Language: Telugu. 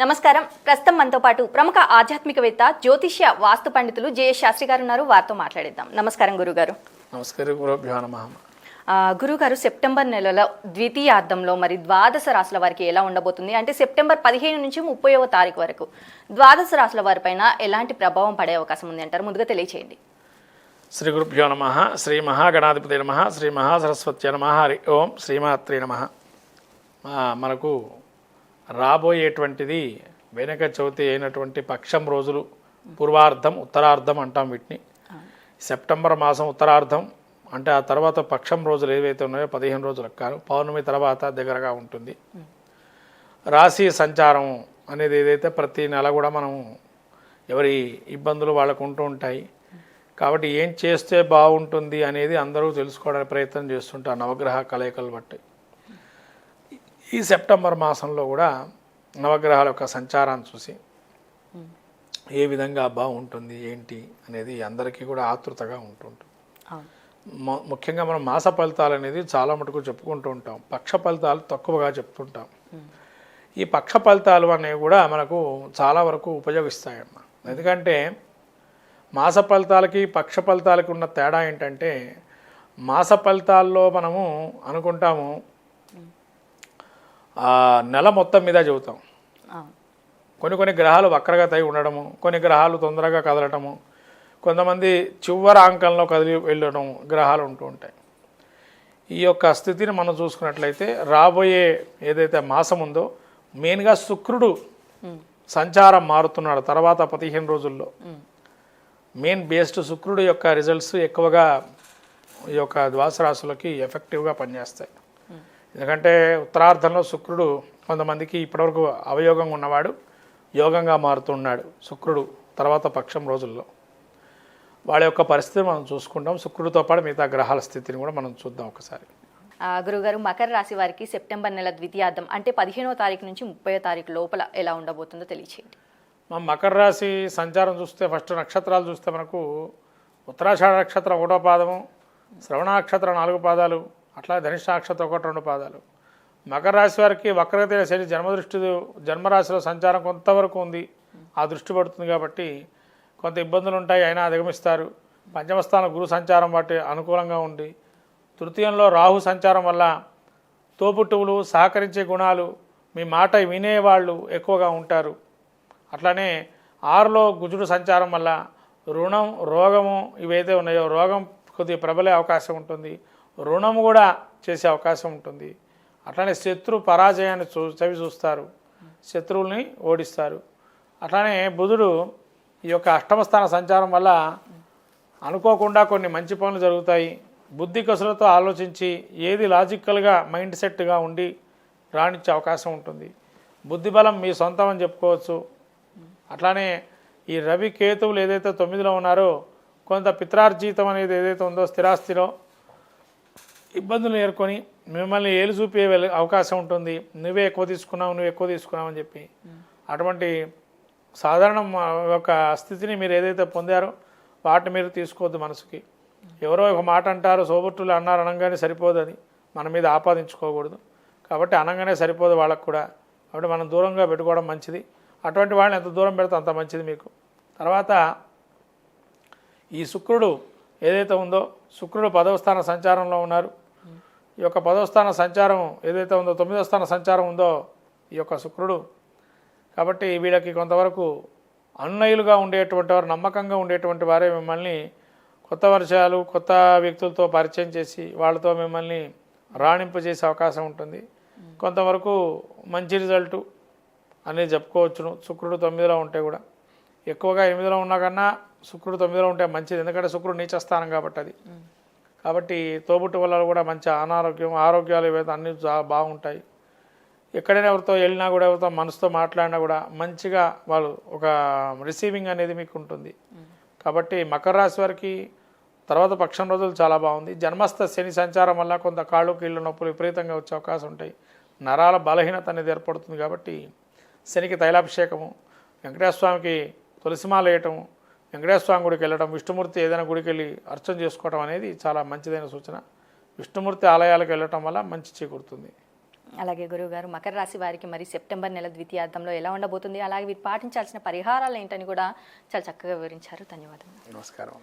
నమస్కారం. ప్రస్తుతం మనతో పాటు ప్రముఖ ఆధ్యాత్మికవేత్త జ్యోతిష్య వాస్తు పండితులు జేఎస్ శాస్త్రి గారు ఉన్నారు. వారితో మాట్లాడిద్దాం. నమస్కారం గురుగారు. నమస్కారం గురుగారు సెప్టెంబర్ నెలలో ద్వితీయార్థంలో మరి ద్వాదశ రాశుల వారికి ఎలా ఉండబోతుంది? అంటే సెప్టెంబర్ పదిహేను నుంచి ముప్పైవ తారీఖు వరకు ద్వాదశ రాశుల వారిపైన ఎలాంటి ప్రభావం పడే అవకాశం ఉంది అంటారు? ముందుగా తెలియచేయండి. శ్రీ గురుభ్యో నమ శ్రీ మహాగణాధిపతి నమ శ్రీ మహాసరస్వతి నమ హరి ఓం శ్రీమాత్రి నమ. మనకు రాబోయేటువంటిది వెనక చవితి అయినటువంటి పక్షం రోజులు పూర్వార్ధం ఉత్తరార్ధం అంటాం వీటిని. సెప్టెంబర్ మాసం ఉత్తరార్ధం అంటే ఆ తర్వాత పక్షం రోజులు ఏవైతే ఉన్నాయో పదిహేను రోజులు కాను పౌర్ణమి తర్వాత దగ్గరగా ఉంటుంది. రాశి సంచారం అనేది ఏదైతే ప్రతి నెల కూడా మనం ఎవరి ఇబ్బందులు వాళ్ళకు ఉంటూ ఉంటాయి. కాబట్టి ఏం చేస్తే బాగుంటుంది అనేది అందరూ తెలుసుకోవడానికి ప్రయత్నం చేస్తుంటారు నవగ్రహ కలయికలు బట్టి. ఈ సెప్టెంబర్ మాసంలో కూడా నవగ్రహాల యొక్క సంచారాన్ని చూసి ఏ విధంగా బాగుంటుంది ఏంటి అనేది అందరికీ కూడా ఆతృతగా ఉంటుంటుంది. ముఖ్యంగా మనం మాస ఫలితాలు అనేది చాలా మటుకు చెప్పుకుంటూ ఉంటాం. పక్ష ఫలితాలు తక్కువగా చెప్తుంటాం. ఈ పక్ష ఫలితాలు అనేవి కూడా మనకు చాలా వరకు ఉపయోగిస్తాయన్నమాట ఎందుకంటే మాస ఫలితాలకి పక్ష ఫలితాలకి ఉన్న తేడా ఏంటంటే మాస ఫలితాల్లో మనము అనుకుంటాము ఆ నెల మొత్తం మీద చెబుతాం. కొన్ని కొన్ని గ్రహాలు వక్రగతి అయి ఉండడము కొన్ని గ్రహాలు తొందరగా కదలటము కొంతమంది చివరి అంకంలో కదిలి వెళ్ళడం గ్రహాలు ఉంటూ ఉంటాయి. ఈ యొక్క స్థితిని మనం చూసుకున్నట్లయితే రాబోయే ఏదైతే మాసం ఉందో మెయిన్గా శుక్రుడు సంచారం మారుతున్నాడు తర్వాత పదిహేను రోజుల్లో. మెయిన్ బేస్డ్ శుక్రుడు యొక్క రిజల్ట్స్ ఎక్కువగా ఈ యొక్క ద్వాస రాశులకి ఎఫెక్టివ్గా పనిచేస్తాయి. ఎందుకంటే ఉత్తరార్ధంలో శుక్రుడు కొంతమందికి ఇప్పటివరకు అవయోగంగా ఉన్నవాడు యోగంగా మారుతున్నాడు శుక్రుడు తర్వాత పక్షం రోజుల్లో. వాళ్ళ యొక్క పరిస్థితి మనం చూసుకుంటాం. శుక్రుడితో పాటు మిగతా గ్రహాల స్థితిని కూడా మనం చూద్దాం ఒకసారి. ఆ, గురుగారు మకర రాశి వారికి సెప్టెంబర్ నెల ద్వితీయార్థం అంటే పదిహేనవ తారీఖు నుంచి ముప్పైవ తారీఖు లోపల ఎలా ఉండబోతుందో తెలియచేయండి. మనం మకర రాశి సంచారం చూస్తే ఫస్ట్ నక్షత్రాలు చూస్తే మనకు ఉత్తరాషాఢ నక్షత్రం ఒకటో పాదము శ్రవణ నక్షత్రం నాలుగు పాదాలు అట్లా ధనిష్ట ఒకటి రెండు పాదాలు. మకర రాశి వారికి వక్రగతి శని జన్మదృష్టి జన్మరాశిలో సంచారం కొంతవరకు ఉంది. ఆ దృష్టి పడుతుంది కాబట్టి కొంత ఇబ్బందులు ఉంటాయి అయినా అధిగమిస్తారు. పంచమస్థానం గురు సంచారం వాటి అనుకూలంగా ఉంది. తృతీయంలో రాహు సంచారం వల్ల తోపుటువులు సహకరించే గుణాలు మీ మాట వినేవాళ్ళు ఎక్కువగా ఉంటారు. అట్లానే ఆరులో గుజుడు సంచారం వల్ల రుణం రోగము ఇవైతే ఉన్నాయో రోగం కొద్దిగా ప్రబలే అవకాశం ఉంటుంది. రుణం కూడా చేసే అవకాశం ఉంటుంది. అట్లానే శత్రు పరాజయాన్ని చూ చవి చూస్తారు. శత్రువుల్ని ఓడిస్తారు. అట్లానే బుధుడు ఈ యొక్క అష్టమ స్థాన సంచారం వల్ల అనుకోకుండా కొన్ని మంచి పనులు జరుగుతాయి. బుద్ధి కసులతో ఆలోచించి ఏది లాజికల్గా మైండ్ సెట్గా ఉండి రాణించే అవకాశం ఉంటుంది. బుద్ధి బలం మీ సొంతం అని చెప్పుకోవచ్చు. అట్లానే ఈ రవి కేతువులు ఏదైతే తొమ్మిదిలో ఉన్నారో కొంత పిత్రార్జీతం అనేది ఏదైతే ఉందో స్థిరాస్తిలో ఇబ్బందులు ఏర్కొని మిమ్మల్ని ఏలు చూపే అవకాశం ఉంటుంది. నువ్వే ఎక్కువ తీసుకున్నావు నువ్వు ఎక్కువ తీసుకున్నావు అని చెప్పి. అటువంటి సాధారణ ఒక స్థితిని మీరు ఏదైతే పొందారో వాటిని మీరు తీసుకోవద్దు మనసుకి. ఎవరో ఒక మాట అంటారు సోబుట్టులు అన్నారు అనగానే సరిపోదు అది. మన మీద ఆపాదించుకోకూడదు. కాబట్టి అనగానే సరిపోదు వాళ్ళకు కూడా. కాబట్టి మనం దూరంగా పెట్టుకోవడం మంచిది. అటువంటి వాళ్ళని ఎంత దూరం పెడితే అంత మంచిది మీకు. తర్వాత ఈ శుక్రుడు ఏదైతే ఉందో శుక్రుడు పదవ స్థాన సంచారంలో ఉన్నారు. ఈ యొక్క పదోస్థాన సంచారం ఏదైతే ఉందో తొమ్మిదో స్థాన సంచారం ఉందో ఈ యొక్క శుక్రుడు. కాబట్టి వీళ్ళకి కొంతవరకు అన్నయులుగా ఉండేటువంటి వారు నమ్మకంగా ఉండేటువంటి వారే మిమ్మల్ని కొత్త పరిచయాలు కొత్త వ్యక్తులతో పరిచయం చేసి వాళ్ళతో మిమ్మల్ని రాణింపజేసే అవకాశం ఉంటుంది. కొంతవరకు మంచి రిజల్టు అనేది చెప్పుకోవచ్చును. శుక్రుడు తొమ్మిదిలో ఉంటే కూడా. ఎక్కువగా ఎనిమిదిలో ఉన్నా కన్నా శుక్రుడు తొమ్మిదిలో ఉంటే మంచిది. ఎందుకంటే శుక్రుడు నీచస్థానం కాబట్టి అది. కాబట్టి తోబుట్టు వల్ల కూడా మంచి అనారోగ్యం ఆరోగ్యాలు ఏవైతే అన్నీ చాలా బాగుంటాయి. ఎక్కడైనా ఎవరితో వెళ్ళినా కూడా ఎవరితో మనసుతో మాట్లాడినా కూడా మంచిగా వాళ్ళు ఒక రిసీవింగ్ అనేది మీకు ఉంటుంది. కాబట్టి మకర రాశి వారికి తర్వాత పక్షం రోజులు చాలా బాగుంది. జన్మస్థ శని సంచారం వల్ల కొంత కాళ్ళు కీళ్ళు నొప్పులు విపరీతంగా వచ్చే అవకాశం ఉంటాయి. నరాల బలహీనత అనేది ఏర్పడుతుంది కాబట్టి శనికి తైలాభిషేకము వెంకటేశ్వర స్వామికి తులసిమాల వేయటము వెంకటేశ్వర స్వామి గుడికి వెళ్ళడం విష్ణుమూర్తి ఏదైనా గుడికి వెళ్ళి అర్చన చేసుకోవడం అనేది చాలా మంచిదైన సూచన. విష్ణుమూర్తి ఆలయాలకు వెళ్ళటం వల్ల మంచి చేకూరుతుంది. అలాగే గురువు గారు మకర రాశి వారికి మరి సెప్టెంబర్ నెల ద్వితీయార్థంలో ఎలా ఉండబోతుంది? అలాగే వీరు పాటించాల్సిన పరిహారాలు ఏంటని కూడా చాలా చక్కగా వివరించారు. ధన్యవాదాలు నమస్కారం.